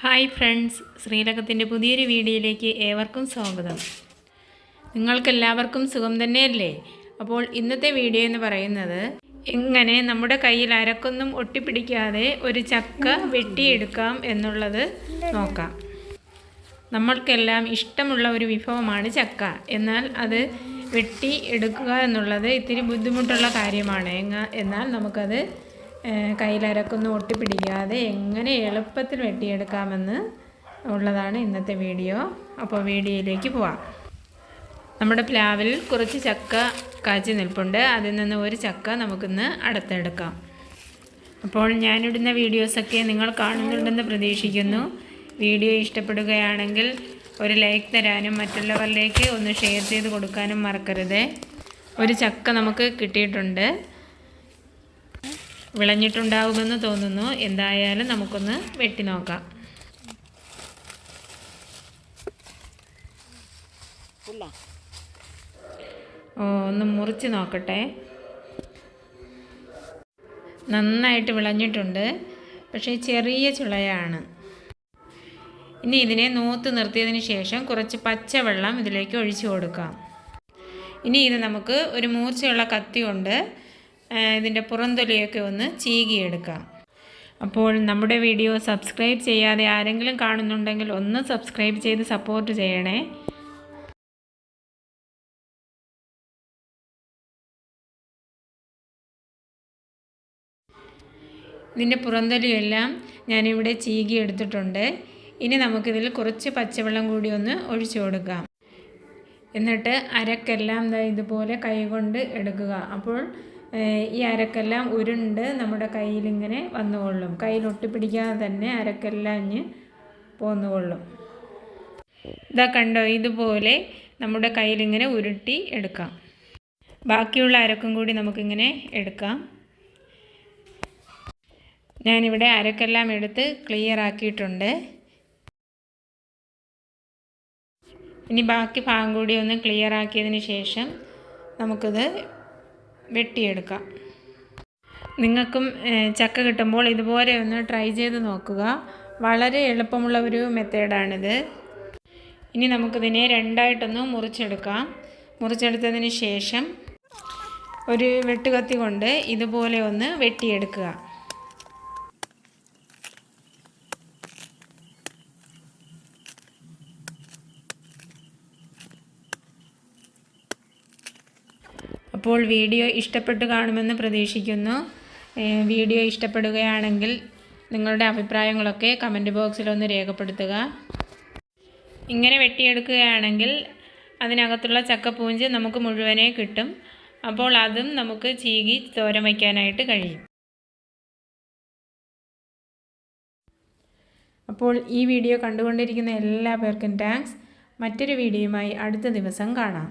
Hi friends ശ്രീലകത്തിന്റെ പുതിയൊരു വീഡിയോയിലേക്ക് ഏവർക്കും സ്വാഗതം. നിങ്ങൾക്കെല്ലാവർക്കും സുഖം തന്നെയല്ലേ? അപ്പോൾ ഇന്നത്തെ വീഡിയോ എന്ന് പറയുന്നത് എങ്ങനെ നമ്മുടെ കയ്യിൽ അരക്കൊന്നും ഒട്ടിപ്പിടിക്കാതെ ഒരു ചക്ക വെട്ടിയെടുക്കാം എന്നുള്ളത് നോക്കാം. നമ്മൾക്കെല്ലാം ഇഷ്ടമുള്ള ഒരു വിഭവമാണ് ചക്ക. എന്നാൽ അത് വെട്ടി എടുക്കുക എന്നുള്ളത് ഇത്തിരി ബുദ്ധിമുട്ടുള്ള കാര്യമാണ്. എന്നാൽ നമുക്കത് കയ്യിലരക്കൊന്നും ഒട്ടിപ്പിടിക്കാതെ എങ്ങനെ എളുപ്പത്തിൽ വെട്ടിയെടുക്കാമെന്ന് ഉള്ളതാണ് ഇന്നത്തെ വീഡിയോ. അപ്പോൾ വീഡിയോയിലേക്ക് പോവാം. നമ്മുടെ പ്ലാവിൽ കുറച്ച് ചക്ക കാച്ചി നിൽപ്പുണ്ട്. അതിൽ നിന്ന് ഒരു ചക്ക നമുക്കിന്ന് അടുത്തെടുക്കാം. അപ്പോൾ ഞാനിടുന്ന വീഡിയോസൊക്കെ നിങ്ങൾ കാണുന്നുണ്ടെന്ന് പ്രതീക്ഷിക്കുന്നു. വീഡിയോ ഇഷ്ടപ്പെടുകയാണെങ്കിൽ ഒരു ലൈക്ക് തരാനും മറ്റുള്ളവരിലേക്ക് ഒന്ന് ഷെയർ ചെയ്ത് കൊടുക്കാനും മറക്കരുത്. ഒരു ചക്ക നമുക്ക് കിട്ടിയിട്ടുണ്ട്. വിളഞ്ഞിട്ടുണ്ടാകുമെന്ന് തോന്നുന്നു. എന്തായാലും നമുക്കൊന്ന് വെട്ടി നോക്കാം. ഓ ഒന്ന് മുറിച്ച് നോക്കട്ടെ. നന്നായിട്ട് വിളഞ്ഞിട്ടുണ്ട്. പക്ഷേ ചെറിയ ചുളയാണ്. ഇനി ഇതിനെ നൂത്ത് നിർത്തിയതിന് ശേഷം കുറച്ച് പച്ചവെള്ളം ഇതിലേക്ക് ഒഴിച്ചു കൊടുക്കാം. ഇനി ഇത് നമുക്ക് ഒരു മൂർച്ചയുള്ള കത്തി കൊണ്ട് ഇതിന്റെ പുറന്തൊലിയൊക്കെ ഒന്ന് ചീകിയെടുക്കാം. അപ്പോൾ നമ്മുടെ വീഡിയോ സബ്സ്ക്രൈബ് ചെയ്യാതെ ആരെങ്കിലും കാണുന്നുണ്ടെങ്കിൽ ഒന്ന് സബ്സ്ക്രൈബ് ചെയ്ത് സപ്പോർട്ട് ചെയ്യണേ. ഇതിന്റെ പുറന്തൊലിയെല്ലാം ഞാനിവിടെ ചീകി എടുത്തിട്ടുണ്ട് ഇനി നമുക്കിതിൽ കുറച്ച് പച്ചവെള്ളം കൂടി ഒന്ന് ഒഴിച്ചു കൊടുക്കാം. എന്നിട്ട് അരക്കെല്ലാം ഇതുപോലെ കൈകൊണ്ട് എടുക്കുക. അപ്പോൾ ഈ അരക്കെല്ലാം ഉരുണ്ട് നമ്മുടെ കയ്യിലിങ്ങനെ വന്നുകൊള്ളും. കയ്യിൽ ഒട്ടിപ്പിടിക്കാതെ തന്നെ അരക്കെല്ലാം ഇഞ്ഞ് പോന്നുകൊള്ളും. ഇതാ കണ്ടോ ഇതുപോലെ നമ്മുടെ കയ്യിലിങ്ങനെ ഉരുട്ടി എടുക്കാം. ബാക്കിയുള്ള അരക്കും കൂടി നമുക്കിങ്ങനെ എടുക്കാം. ഞാനിവിടെ അരക്കെല്ലാം എടുത്ത് ക്ലിയർ ആക്കിയിട്ടുണ്ട്. ഇനി ബാക്കി ഭാഗം കൂടി ഒന്ന് ക്ലിയർ ആക്കിയതിന് ശേഷം നമുക്കിത് വെട്ടിയെടുക്കാം. നിങ്ങൾക്കും ചക്ക കിട്ടുമ്പോൾ ഇതുപോലെ ഒന്ന് ട്രൈ ചെയ്ത് നോക്കുക. വളരെ എളുപ്പമുള്ള ഒരു മെത്തേഡാണിത്. ഇനി നമുക്കിതിനെ രണ്ടായിട്ടൊന്ന് മുറിച്ചെടുക്കാം. മുറിച്ചെടുത്തതിന് ശേഷം ഒരു വെട്ടുകത്തി കൊണ്ട് ഇതുപോലെ ഒന്ന് വെട്ടിയെടുക്കുക. അപ്പോൾ വീഡിയോ ഇഷ്ടപ്പെട്ടു കാണുമെന്ന് പ്രതീക്ഷിക്കുന്നു. വീഡിയോ ഇഷ്ടപ്പെടുകയാണെങ്കിൽ നിങ്ങളുടെ അഭിപ്രായങ്ങളൊക്കെ കമന്റ് ബോക്സിലൊന്ന് രേഖപ്പെടുത്തുക. ഇങ്ങനെ വെട്ടിയെടുക്കുകയാണെങ്കിൽ അതിനകത്തുള്ള ചക്കപ്പൂഞ്ച് നമുക്ക് മുഴുവനെ കിട്ടും. അപ്പോൾ അതും നമുക്ക് ചീകി തോരൻ വയ്ക്കാനായിട്ട് കഴിയും. അപ്പോൾ ഈ വീഡിയോ കണ്ടുകൊണ്ടിരിക്കുന്ന എല്ലാ പേർക്കും താങ്ക്സ് മറ്റൊരു വീഡിയോയുമായി അടുത്ത ദിവസം കാണാം.